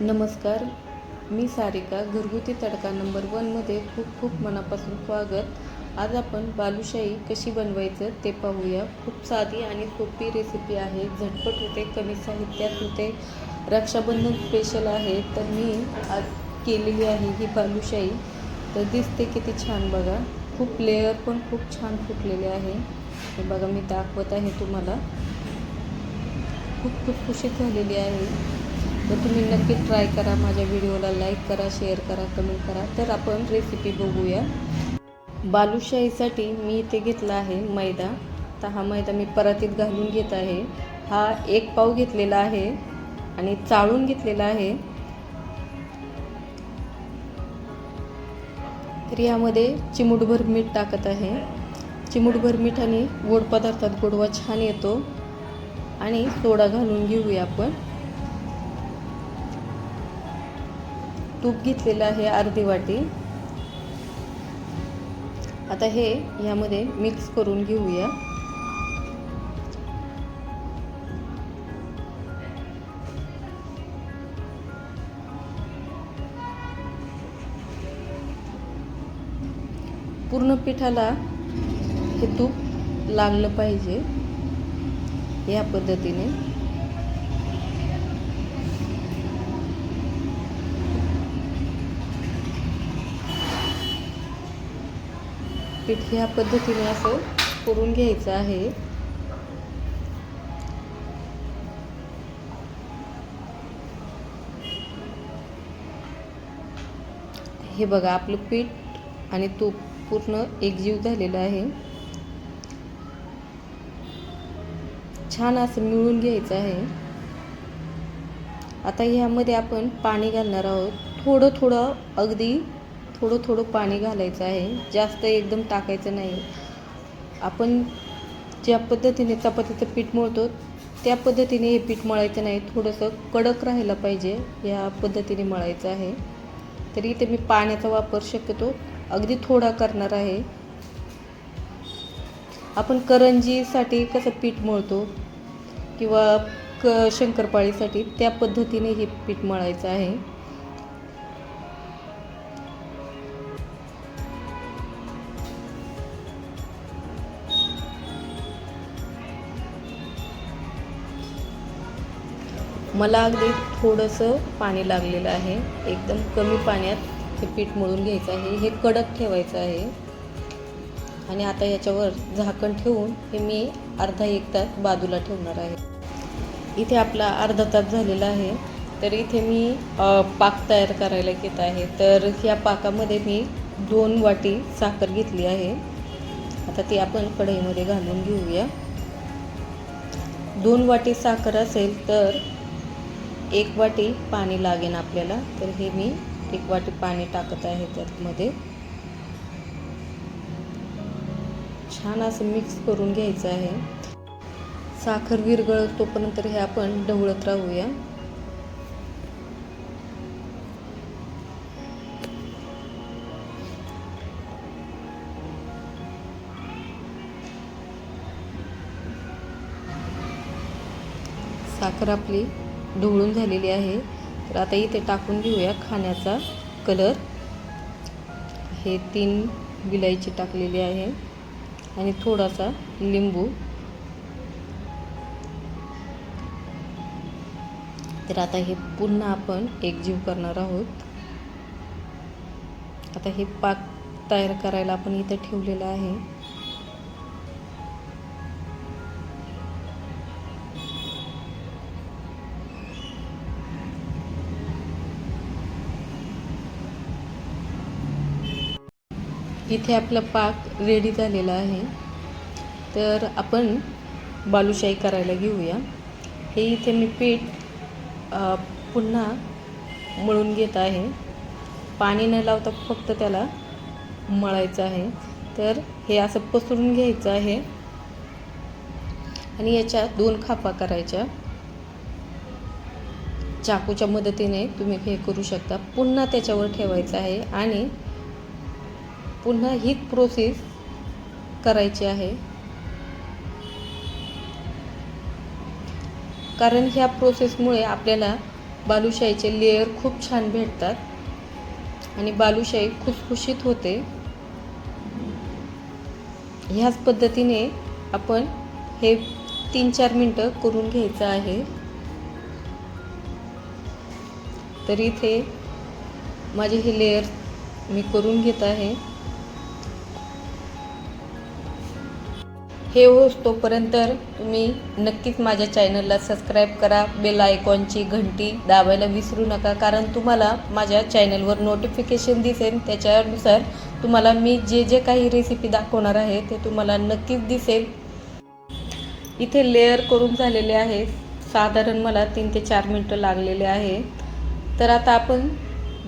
नमस्कार मी सारिका घरगुती तडका नंबर वनमध्ये खूप खूप मनापासून स्वागत. आज आपण बालुशाही कशी बनवायचं ते पाहूया. खूप साधी आणि सोपी रेसिपी आहे. झटपट होते कमी साहित्यात होते. रक्षाबंधन स्पेशल आहे. तर मी आज केलेली आहे ही बालुशाही. तर दिसते किती छान बघा. खूप लेअर पण खूप छान फुटलेले आहे. हे बघा मी दाखवत आहे तुम्हाला. खूप खूप खुशीत झालेली आहे. तर तुम्ही नक्की ट्राय करा माझ्या व्हिडिओला लाईक करा शेअर करा कमेंट करा. तर आपण रेसिपी बघूया. बालुशाहीसाठी मी इथे घेतला आहे मैदा. तर हा मैदा मी परातीत घालून घेत आहे. हा एक पाव घेतलेला आहे आणि चाळून घेतलेला आहे. तर यामध्ये चिमूटभर मीठ टाकत आहे. चिमूटभर मिठाने गोड पदार्थात गोडवा छान येतो. आणि सोडा घालून घेऊया आपण. तूप घेतलेलं आहे अर्धी वाटी. आता हे यामध्ये मिक्स करून घेऊया. पूर्ण पिठाला हे तूप लागलं पाहिजे. या पद्धतीने. पीठ ह्या पद्धतीने असं करून घ्यायचं आहे. हे बघा आपलं पीठ आणि तूप पूर्ण एकजीव झालेलं आहे. छान असं मिळून घ्यायचं आहे. आता ह्यामध्ये आपण पाणी घालणार आहोत. थोडं थोडं अगदी थोडं थोडं पाणी घालायचं आहे. जास्त एकदम टाकायचं नाही. आपण ज्या पद्धतीने चपातीचं पीठ मळतो त्या पद्धतीने हे पीठ मळायचं नाही. थोडंसं कडक राहायला पाहिजे या पद्धतीने मळायचं आहे. तरी इथे मी पाण्याचा वापर शक्यतो अगदी थोडा करणार आहे. आपण करंजीसाठी कसं पीठ मळतो किंवा क शंकरपाळीसाठी त्या पद्धतीने हे पीठ मळायचं आहे. मला अगदी थोडंसं पाणी लागलेलं आहे. एकदम कमी पाण्यात हे पीठ मळून घ्यायचं आहे. हे कडक ठेवायचं आहे. आणि आता याच्यावर झाकण ठेवून हे मी अर्धा एक तास बाजूला ठेवणार आहे. इथे आपला अर्धा तास झालेला आहे. तर इथे मी पाक तयार करायला घेत आहे. तर ह्या पाकामध्ये मी दोन वाटी साखर घेतली आहे. आता ती आपण कढईमध्ये घालून घेऊया. दोन वाटी साखर असेल तर एक वाटी पाणी लागेल आपल्याला तर हे मी एक वाटी पाणी टाकत आहे त्यामध्ये. छान असं मिक्स करून घ्यायचं आहे. साखर विरगळतोपर्यंत हे आपण ढवळत राहूया. साखर आपली ढवळून झालेली आहे. तर आता इथे टाकून घेऊया खाण्याचा कलर. हे तीन विलायची टाकलेली आहे. आणि थोडासा लिंबू. तर आता हे पुन्हा आपण एकजीव करणार आहोत. आता हे पाक तयार करायला आपण इथं ठेवलेलं आहे. इथे आपला पाक रेडी झालेला आहे. तर आपण बालुशाही करायला घेऊया. हे इथे मी पीठ पुन्हा मळून घेत आहे. पाणी न लावता फक्त त्याला मळायचं आहे. तर हे असं पसरून घ्यायचं आहे. आणि याच्या दोन खापा करायच्या. चाकूच्या मदतीने तुम्ही हे करू शकता. पुन्हा त्याच्यावर ठेवायचं आहे. आणि पुन्हा हीच प्रोसेस करायची आहे. कारण ह्या प्रोसेसमुळे आपल्याला बालुशाहीचे लेअर खूप छान भेटतात आणि बालुशाही खुसखुशीत होते. ह्याच पद्धतीने आपण हे तीन चार मिनटं करून घ्यायचं आहे. तर इथे माझे हे लेअर मी करून घेत आहे. हे होस तोपर्यंत तुम्ही नक्कीच माझ्या चॅनलला सबस्क्राईब करा बेल आयकॉनची घंटी दाबायला विसरू नका कारण तुम्हाला माझ्या चॅनलवर नोटिफिकेशन दिसेल. त्याच्यानुसार तुम्हाला मी जे जे काही रेसिपी दाखवणार आहे ते तुम्हाला नक्कीच दिसेल. इथे लेअर करून झालेले आहे. साधारण मला तीन ते चार मिनटं लागलेले आहे. तर आता आपण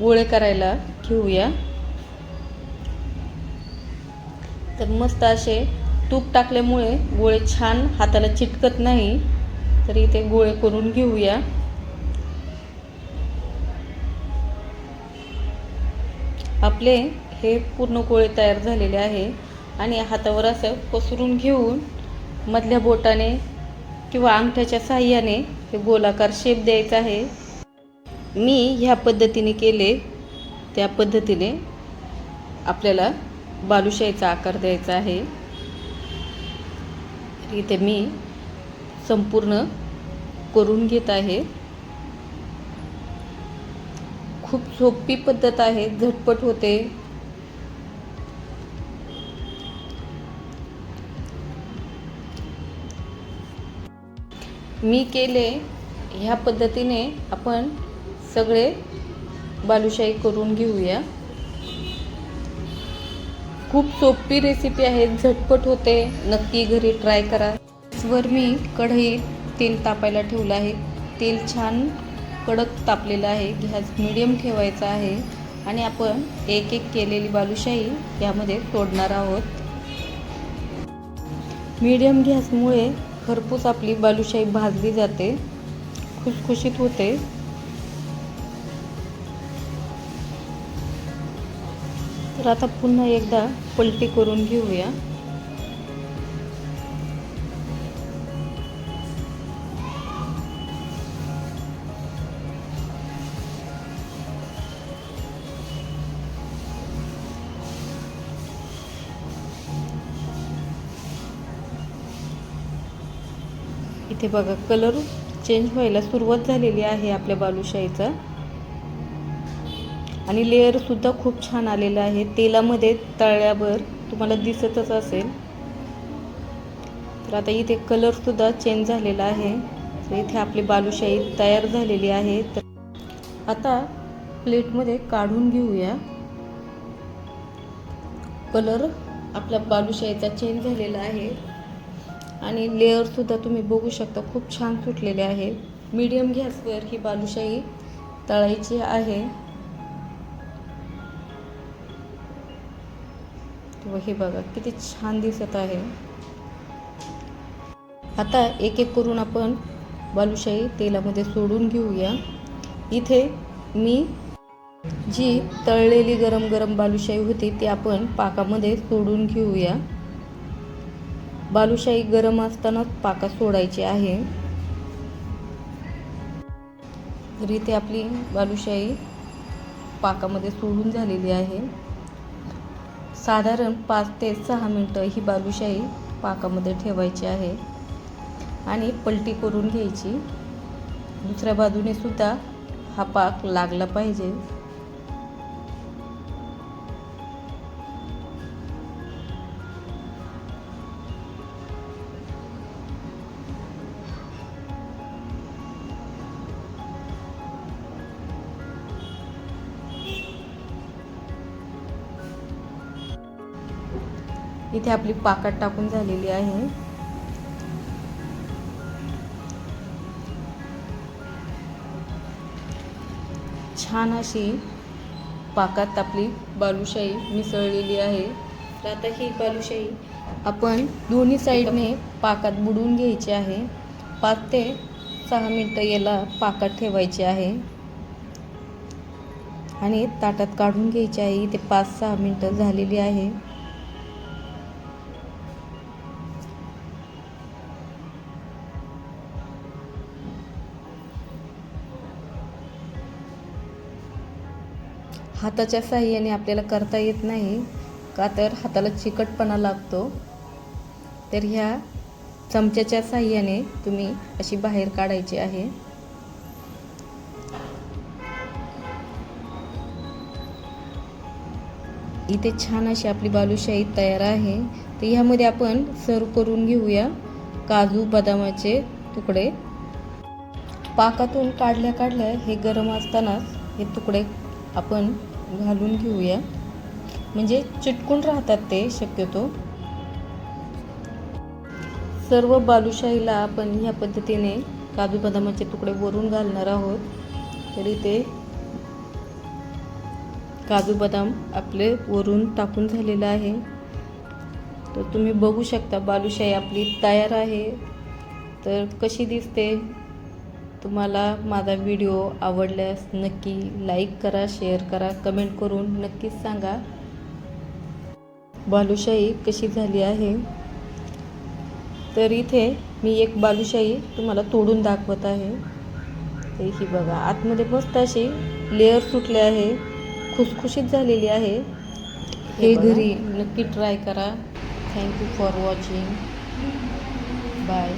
गोळे करायला घेऊया. तर मस्त असे तूप टाकल्यामुळे गोळे छान हाताला चिटकत नाही. तरी ते गोळे करून घेऊया. आपले हे पूर्ण गोळे तयार झालेले आहे आणि हातावर असं पसरून घेऊन मधल्या बोटाने किंवा अंगठ्याच्या साह्याने हे गोलाकार शेप द्यायचा आहे. मी ह्या पद्धतीने केले. त्या पद्धतीने आपल्याला बालुशाहीचा आकार द्यायचा आहे. इथे मी संपूर्ण करून घेत आहे. खूप सोपी पद्धत आहे झटपट होते. मी केले ह्या पद्धतीने आपण सगळे बालुशाही करून घेऊया. खूप सोपी रेसिपी आहे झटपट होते. नक्की घरी ट्राय करा. वर मी कढईत तेल तापायला ठेवलं आहे. तेल छान कडक तापलेलं आहे. गॅस मिडियम ठेवायचा आहे. आणि आपण एक एक केलेली बालुशाही यामध्ये सोडणार आहोत. मीडियम गॅसमुळे खरपूस आपली बालुशाही भाजली जाते. खुसखुशीत होते. तर आता पुन्हा एकदा पलटी करून घेऊया. इथे बघा कलर चेंज व्हायला सुरुवात झालेली आहे आपल्या बालुशाहीचा. आणि लेअरसुद्धा खूप छान आलेलं आहे. तेलामध्ये तळल्यावर तुम्हाला दिसतच असेल. तर आता इथे कलरसुद्धा चेंज झालेला आहे. तर इथे आपली बालुशाही तयार झालेली आहे. तर आता प्लेटमध्ये काढून घेऊया. कलर आपल्या बालुशाहीचा चेंज झालेला आहे. आणि लेअरसुद्धा तुम्ही बघू शकता खूप छान सुटलेले आहे. मीडियम गॅसवर ही बालुशाही तळायची आहे. व हे बघा किती छान दिसत आहे. आता एक एक करून आपण बालुशाही तेलामध्ये सोडून घेऊया. इथे मी जी तळलेली गरम गरम बालुशाही होती ती आपण पाकामध्ये सोडून घेऊया. बालुशाही गरम असतानाच पाकात सोडायची आहे. तर इथे आपली बालुशाही पाकामध्ये सोडून झालेली आहे. साधारण पाच ते सहा मिनटं ही बालुशाही पाकामध्ये ठेवायची आहे. आणि पलटी करून घ्यायची. दुसऱ्या बाजूने सुद्धा हा पाक लागला पाहिजे. इथे आपली पाकात टाकून झालेली आहे. छान अशी पाकात आपली बालुशाही मिसळलेली आहे. तर आता ही बालुशाही आपण दोन्ही साईडने पाकात बुडवून घ्यायची आहे. पाच ते सहा मिनटं याला पाकात ठेवायची आहे. आणि ताटात काढून घ्यायची आहे. इथे पाच सहा मिनटं झालेली आहे. हाताच्या साह्याने आपल्याला करता येत नाही का तर हाताला चिकटपणा लागतो. तर ह्या चमच्याच्या साह्याने तुम्ही अशी बाहेर काढायची आहे. इथे छान अशी आपली बालुशाही तयार आहे. तर ह्यामध्ये आपण सर्व करून घेऊया काजू बदामाचे तुकडे. पाकातून काढल्या काढल्या हे गरम असतानाच हे तुकडे आपण घालून घेऊया. म्हणजे चिटकून राहतात ते शक्यतो. सर्व बालुशाहीला आपण ह्या पद्धतीने काजू बदामाचे तुकडे वरून घालणार आहोत. तरी ते काजू बदाम आपले वरून टाकून झालेलं आहे. तर तुम्ही बघू शकता बालुशाही आपली तयार आहे. तर कशी दिसते? तुम्हाला माझा व्हिडिओ आवडल्यास नक्की लाईक करा शेअर करा कमेंट करून नक्कीच सांगा. बालुशाही कशी झाली आहे? तर इथे मी एक बालुशाही तुम्हाला तोडून दाखवत आहे. तर ही बघा आतमध्ये मस्त अशी लेअर सुटले आहे. खुसखुशीत झालेली आहे. हे घरी नक्की ट्राय करा. Thank you for watching bye